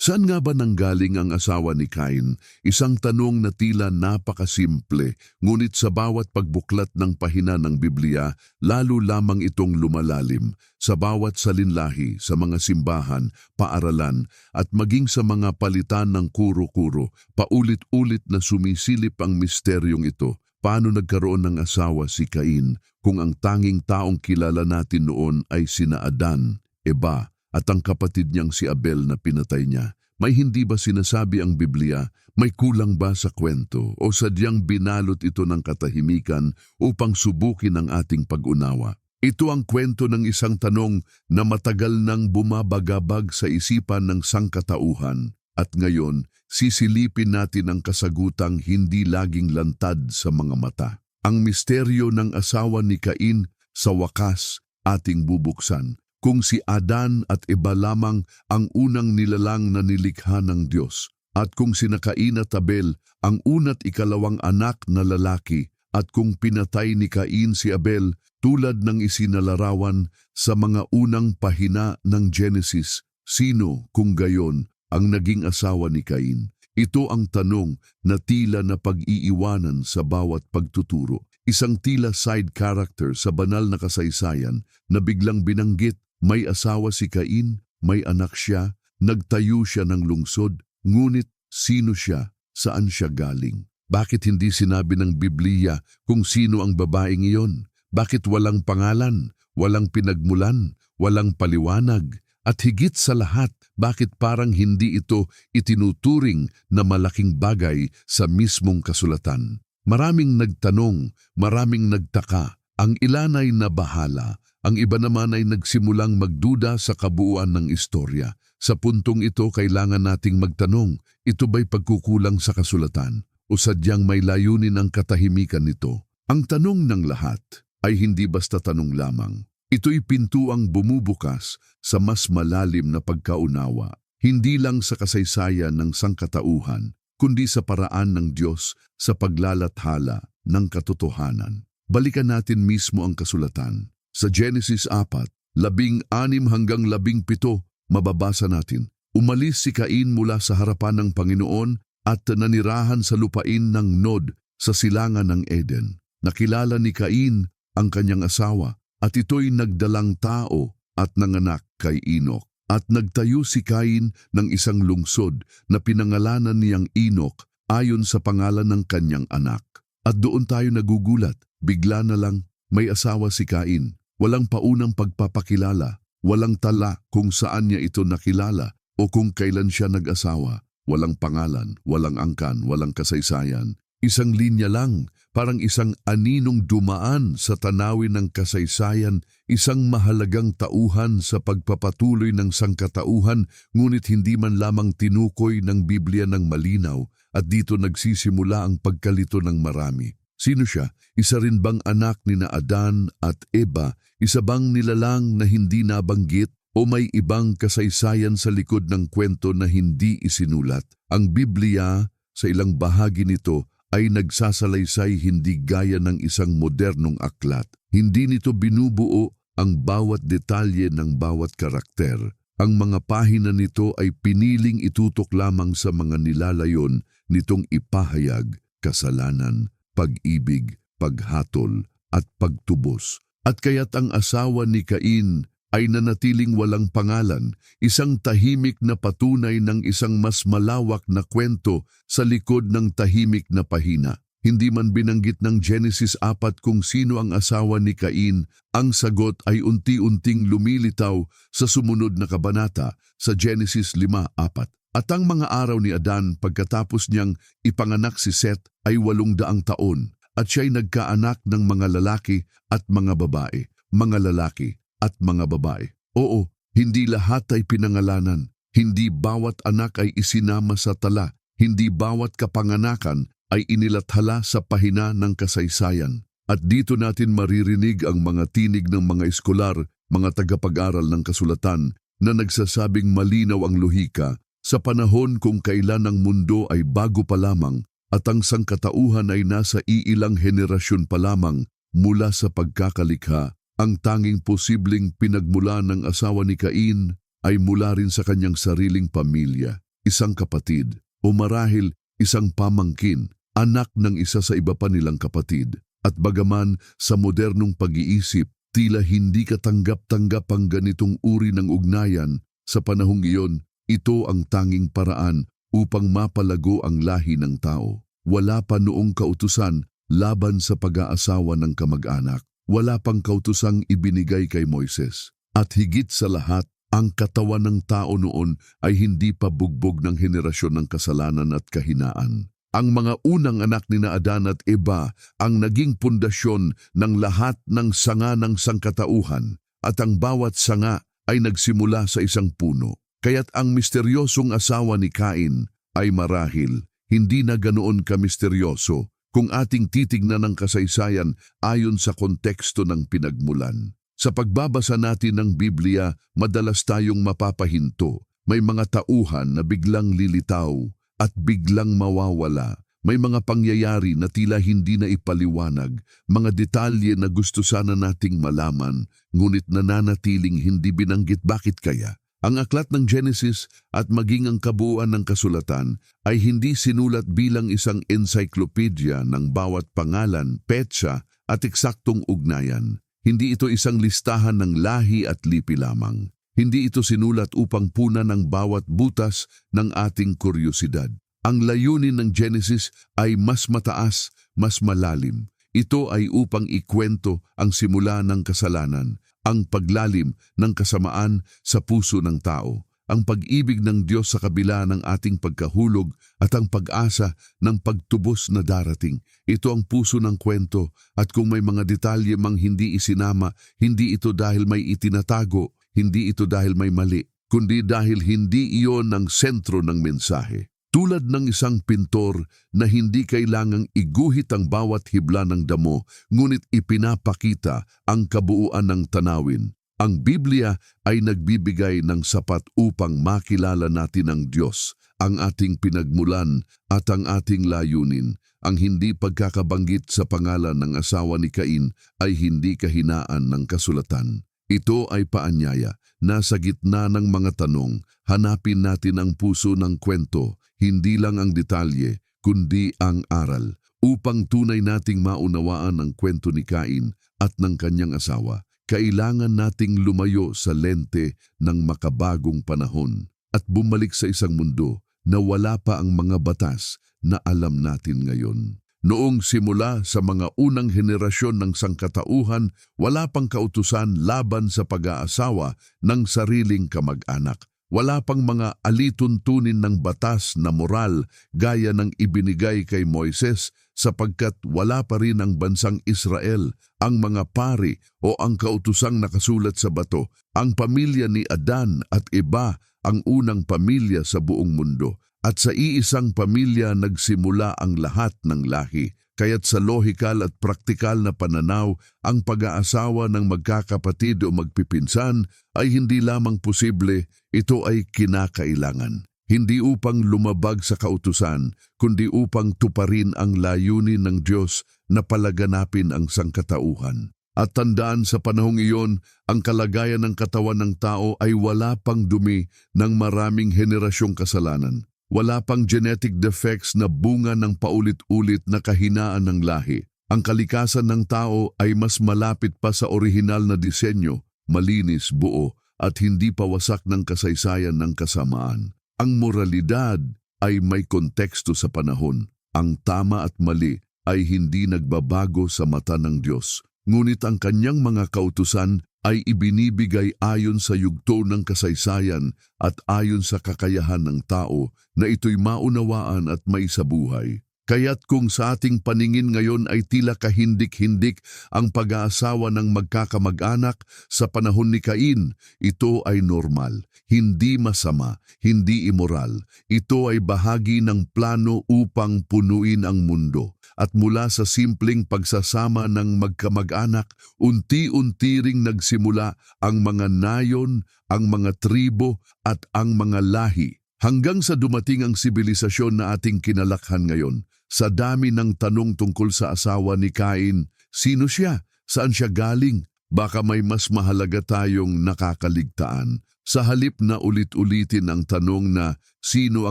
Saan nga ba nanggaling ang asawa ni Cain? Isang tanong na tila napakasimple, ngunit sa bawat pagbuklat ng pahina ng Biblia, lalo lamang itong lumalalim. Sa bawat salinlahi, sa mga simbahan, paaralan, at maging sa mga palitan ng kuro-kuro, paulit-ulit na sumisilip ang misteryong ito. Paano nagkaroon ng asawa si Cain kung ang tanging taong kilala natin noon ay sina Adan, Eba, at ang kapatid niyang si Abel na pinatay niya. May hindi ba sinasabi ang Biblia, may kulang ba sa kwento o sadyang binalot ito ng katahimikan upang subukin ang ating pag-unawa? Ito ang kwento ng isang tanong na matagal nang bumabagabag sa isipan ng sangkatauhan at ngayon sisilipin natin ang kasagutang hindi laging lantad sa mga mata. Ang misteryo ng asawa ni Cain sa wakas ating bubuksan kung si Adan at iba lamang ang unang nilalang na nilikha ng Diyos, at kung si Cain at Abel ang una't ikalawang anak na lalaki, at kung pinatay ni Cain si Abel tulad ng isinalarawan sa mga unang pahina ng Genesis, sino kung gayon ang naging asawa ni Cain? Ito ang tanong na tila na pag-iiwanan sa bawat pagtuturo. Isang tila side character sa banal na kasaysayan na biglang binanggit may asawa si Cain, may anak siya, nagtayo siya ng lungsod, ngunit sino siya, saan siya galing? Bakit hindi sinabi ng Biblia kung sino ang babaeng iyon? Bakit walang pangalan, walang pinagmulan, walang paliwanag? At higit sa lahat, bakit parang hindi ito itinuturing na malaking bagay sa mismong kasulatan? Maraming nagtanong, maraming nagtaka, ang ilan ay nabahala, ang iba naman ay nagsimulang magduda sa kabuuan ng istorya. Sa puntong ito, kailangan nating magtanong, ito ba'y pagkukulang sa kasulatan? O sadyang may layunin ang katahimikan nito? Ang tanong ng lahat ay hindi basta tanong lamang. Ito'y pintuang bumubukas sa mas malalim na pagkaunawa, hindi lang sa kasaysayan ng sangkatauhan, kundi sa paraan ng Diyos sa paglalathala ng katotohanan. Balikan natin mismo ang kasulatan. Sa Genesis 4, labing anim hanggang labing pito, mababasa natin, Umalis si Cain mula sa harapan ng Panginoon at nanirahan sa lupain ng Nod sa silangan ng Eden. Nakilala ni Cain ang kanyang asawa at ito'y nagdalang tao at nanganak kay Enoch. At nagtayo si Cain ng isang lungsod na pinangalanan niyang Enoch ayon sa pangalan ng kanyang anak. At doon tayo nagugulat, bigla na lang may asawa si Cain Walang paunang pagpapakilala, walang tala kung saan niya ito nakilala o kung kailan siya nag-asawa. Walang pangalan, walang angkan, walang kasaysayan. Isang linya lang, parang isang aninong dumaan sa tanawin ng kasaysayan, isang mahalagang tauhan sa pagpapatuloy ng sangkatauhan, ngunit hindi man lamang tinukoy ng Biblia ng malinaw at dito nagsisimula ang pagkalito ng marami. Sino siya? Isa rin bang anak ni na Adan at Eva? Isa bang nilalang na hindi nabanggit? O may ibang kasaysayan sa likod ng kwento na hindi isinulat? Ang Biblia, sa ilang bahagi nito, ay nagsasalaysay hindi gaya ng isang modernong aklat. Hindi nito binubuo ang bawat detalye ng bawat karakter. Ang mga pahina nito ay piniling itutok lamang sa mga nilalayon nitong ipahayag, kasalanan, pag-ibig, paghatol at pagtubos. At kaya't ang asawa ni Cain ay nanatiling walang pangalan, isang tahimik na patunay ng isang mas malawak na kwento sa likod ng tahimik na pahina. Hindi man binanggit ng Genesis 4 kung sino ang asawa ni Cain, ang sagot ay unti-unting lumilitaw sa sumunod na kabanata sa Genesis 5.4. At ang mga araw ni Adan pagkatapos niyang ipanganak si Seth ay walong daang taon at siya'y nagkaanak ng mga lalaki at mga babae, mga lalaki at mga babae. Oo, hindi lahat ay pinangalanan, hindi bawat anak ay isinama sa tala, hindi bawat kapanganakan ay inilathala sa pahina ng kasaysayan. At dito natin maririnig ang mga tinig ng mga eskolar, mga tagapag-aral ng kasulatan na nagsasabing malinaw ang lohika sa panahon kung kailan ang mundo ay bago pa lamang at ang sangkatauhan ay nasa iilang henerasyon pa lamang mula sa pagkakalikha, ang tanging posibleng pinagmula ng asawa ni Cain ay mula rin sa kanyang sariling pamilya. isang kapatid, o marahil isang pamangkin, anak ng isa sa iba pa nilang kapatid. At bagaman sa modernong pag-iisip, tila hindi katanggap-tanggap ang ganitong uri ng ugnayan, sa panahong iyon, ito ang tanging paraan upang mapalago ang lahi ng tao. Wala pa noong kautusan laban sa pag-aasawa ng kamag-anak. Wala pang kautusang ibinigay kay Moises. At higit sa lahat, ang katawan ng tao noon ay hindi pa bugbog ng henerasyon ng kasalanan at kahinaan. Ang mga unang anak ni na Adan at Eva ang naging pundasyon ng lahat ng sanga ng sangkatauhan at ang bawat sanga ay nagsimula sa isang puno. Kaya't ang misteryosong asawa ni Cain ay marahil hindi na ganoon kamisteryoso kung ating titignan ang kasaysayan ayon sa konteksto ng pinagmulan. Sa pagbabasa natin ng Biblia, madalas tayong mapapahinto. May mga tauhan na biglang lilitaw at biglang mawawala. May mga pangyayari na tila hindi na ipaliwanag, mga detalye na gusto sana nating malaman, ngunit nananatiling hindi binanggit bakit kaya. Ang aklat ng Genesis at maging ang kabuuan ng kasulatan ay hindi sinulat bilang isang encyclopedia ng bawat pangalan, petsa at eksaktong ugnayan. Hindi ito isang listahan ng lahi at lipi lamang. Hindi ito sinulat upang puna ng bawat butas ng ating kuryosidad. Ang layunin ng Genesis ay mas mataas, mas malalim. Ito ay upang ikwento ang simula ng kasalanan, ang paglalim ng kasamaan sa puso ng tao, ang pag-ibig ng Diyos sa kabila ng ating pagkahulog at ang pag-asa ng pagtubos na darating. Ito ang puso ng kwento at kung may mga detalye mang hindi isinama, hindi ito dahil may itinatago, hindi ito dahil may mali, kundi dahil hindi iyon ang sentro ng mensahe. Tulad ng isang pintor na hindi kailangang iguhit ang bawat hibla ng damo, ngunit ipinapakita ang kabuuan ng tanawin. Ang Biblia ay nagbibigay ng sapat upang makilala natin ang Diyos, ang ating pinagmulan at ang ating layunin. Ang hindi pagkakabanggit sa pangalan ng asawa ni Cain ay hindi kahinaan ng kasulatan. Ito ay paanyaya. Nasa gitna ng mga tanong, hanapin natin ang puso ng kwento, hindi lang ang detalye, kundi ang aral, upang tunay nating maunawaan ang kwento ni Cain at ng kanyang asawa kailangan nating lumayo sa lente ng makabagong panahon at bumalik sa isang mundo na wala pa ang mga batas na alam natin ngayon. Noong simula sa mga unang henerasyon ng sangkatauhan, wala pang kautusan laban sa pag-aasawa ng sariling kamag-anak. Wala pang mga alituntunin ng batas na moral gaya ng ibinigay kay Moises sapagkat wala pa rin ang bansang Israel, ang mga pari o ang kautusang nakasulat sa bato. Ang pamilya ni Adan at iba ang unang pamilya sa buong mundo. At sa iisang pamilya nagsimula ang lahat ng lahi. Kaya't sa lohikal at praktikal na pananaw, ang pag-aasawa ng magkakapatid o magpipinsan ay hindi lamang posible, ito ay kinakailangan. Hindi upang lumabag sa kautusan, kundi upang tuparin ang layunin ng Diyos na palaganapin ang sangkatauhan. At tandaan sa panahong iyon, ang kalagayan ng katawan ng tao ay wala pang dumi ng maraming henerasyong kasalanan. Wala pang genetic defects na bunga ng paulit-ulit na kahinaan ng lahi. Ang kalikasan ng tao ay mas malapit pa sa orihinal na disenyo, malinis, buo, at hindi pa wasak ng kasaysayan ng kasamaan. Ang moralidad ay may konteksto sa panahon. Ang tama at mali ay hindi nagbabago sa mata ng Diyos. Ngunit ang kanyang mga kautusan ay ibinibigay ayon sa yugto ng kasaysayan at ayon sa kakayahan ng tao na ito'y maunawaan at maisabuhay. Kaya't kung sa ating paningin ngayon ay tila kahindik-hindik ang pag-aasawa ng magkakamag-anak sa panahon ni Cain, ito ay normal, hindi masama, hindi immoral. Ito ay bahagi ng plano upang punuin ang mundo. At mula sa simpleng pagsasama ng magkamag-anak, unti-unti ring nagsimula ang mga nayon, ang mga tribo at ang mga lahi hanggang sa dumating ang sibilisasyon na ating kinalakhan ngayon. Sa dami ng tanong tungkol sa asawa ni Cain, sino siya? Saan siya galing? Baka may mas mahalaga tayong nakakaligtaan. Sa halip na ulit-ulitin ang tanong na sino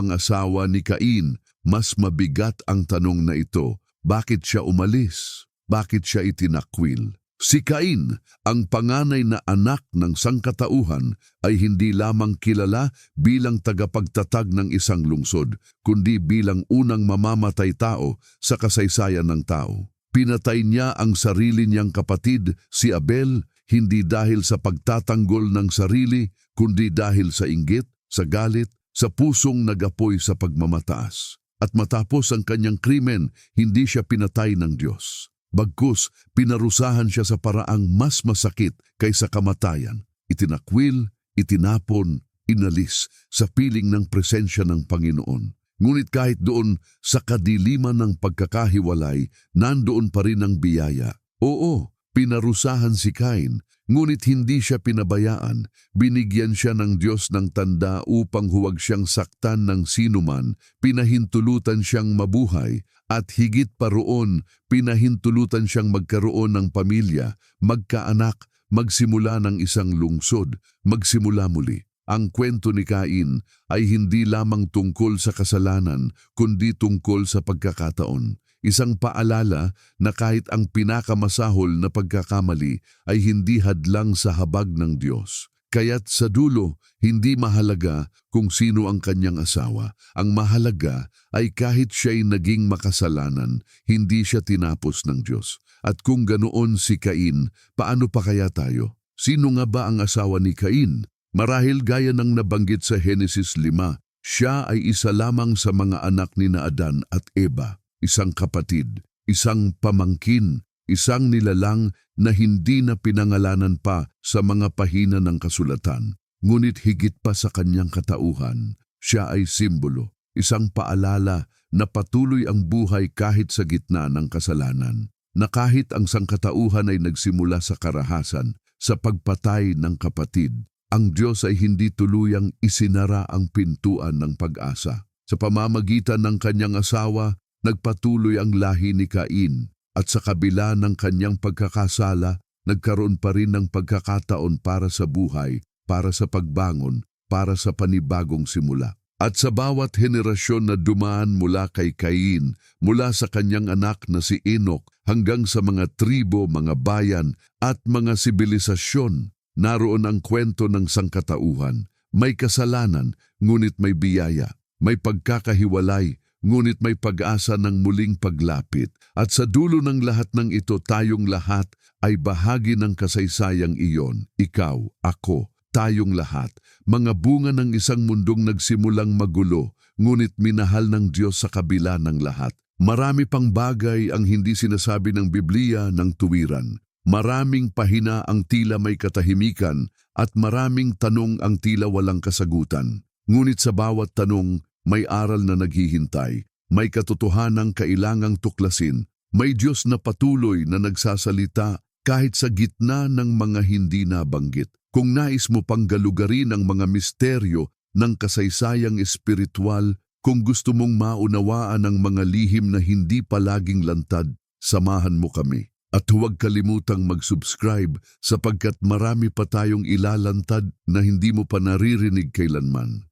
ang asawa ni Cain, mas mabigat ang tanong na ito, bakit siya umalis? Bakit siya itinakwil? Si Cain, ang panganay na anak ng sangkatauhan, ay hindi lamang kilala bilang tagapagtatag ng isang lungsod, kundi bilang unang mamamatay tao sa kasaysayan ng tao. Pinatay niya ang sarili niyang kapatid, si Abel, hindi dahil sa pagtatanggol ng sarili, kundi dahil sa inggit, sa galit, sa pusong nagapoy sa pagmamataas. At matapos ang kanyang krimen, hindi siya pinatay ng Diyos. Bagkus, pinarusahan siya sa paraang mas masakit kaysa kamatayan. Itinakwil, itinapon, inalis sa piling ng presensya ng Panginoon. Ngunit kahit doon sa kadiliman ng pagkakahiwalay, nandoon pa rin ang biyaya. Oo, pinarusahan si Cain, ngunit hindi siya pinabayaan. Binigyan siya ng Diyos ng tanda upang huwag siyang saktan ng sinuman, pinahintulutan siyang mabuhay, at higit pa roon, pinahintulutan siyang magkaroon ng pamilya, magkaanak, magsimula ng isang lungsod, magsimula muli. Ang kwento ni Cain ay hindi lamang tungkol sa kasalanan, kundi tungkol sa pagkakataon. Isang paalala na kahit ang pinakamasahol na pagkakamali ay hindi hadlang sa habag ng Diyos. Kaya't sa dulo, hindi mahalaga kung sino ang kanyang asawa. Ang mahalaga ay kahit siya'y naging makasalanan, hindi siya tinapos ng Diyos. At kung ganoon si Cain, paano pa kaya tayo? Sino nga ba ang asawa ni Cain? Marahil gaya ng nabanggit sa Henesis 5, siya ay isa lamang sa mga anak ni na Adan at Eva, isang kapatid, isang pamangkin, isang nilalang na hindi na pinangalanan pa sa mga pahina ng kasulatan. Ngunit higit pa sa kanyang katauhan, siya ay simbolo, isang paalala na patuloy ang buhay kahit sa gitna ng kasalanan. Na kahit ang sangkatauhan ay nagsimula sa karahasan, sa pagpatay ng kapatid, ang Diyos ay hindi tuluyang isinara ang pintuan ng pag-asa. Sa pamamagitan ng kanyang asawa, nagpatuloy ang lahi ni Cain at sa kabila ng kanyang pagkakasala, nagkaroon pa rin ng pagkakataon para sa buhay, para sa pagbangon, para sa panibagong simula. At sa bawat henerasyon na dumaan mula kay Cain, mula sa kanyang anak na si Enoch hanggang sa mga tribo, mga bayan at mga sibilisasyon, naroon ang kwento ng sangkatauhan. May kasalanan, ngunit may biyaya. May pagkakahiwalay, ngunit may pag-asa ng muling paglapit. At sa dulo ng lahat ng ito, tayong lahat ay bahagi ng kasaysayang iyon. Ikaw, ako, tayong lahat. Mga bunga ng isang mundong nagsimulang magulo, ngunit minahal ng Diyos sa kabila ng lahat. Marami pang bagay ang hindi sinasabi ng Biblia ng tuwiran. Maraming pahina ang tila may katahimikan at maraming tanong ang tila walang kasagutan. Ngunit sa bawat tanong, may aral na naghihintay, may katotohanang kailangang tuklasin, may Diyos na patuloy na nagsasalita kahit sa gitna ng mga hindi nabanggit. Kung nais mo pang galugarin ang mga misteryo ng kasaysayang espiritual, kung gusto mong maunawaan ang mga lihim na hindi palaging lantad, samahan mo kami. At huwag kalimutang mag-subscribe sapagkat marami pa tayong ilalantad na hindi mo pa naririnig kailanman.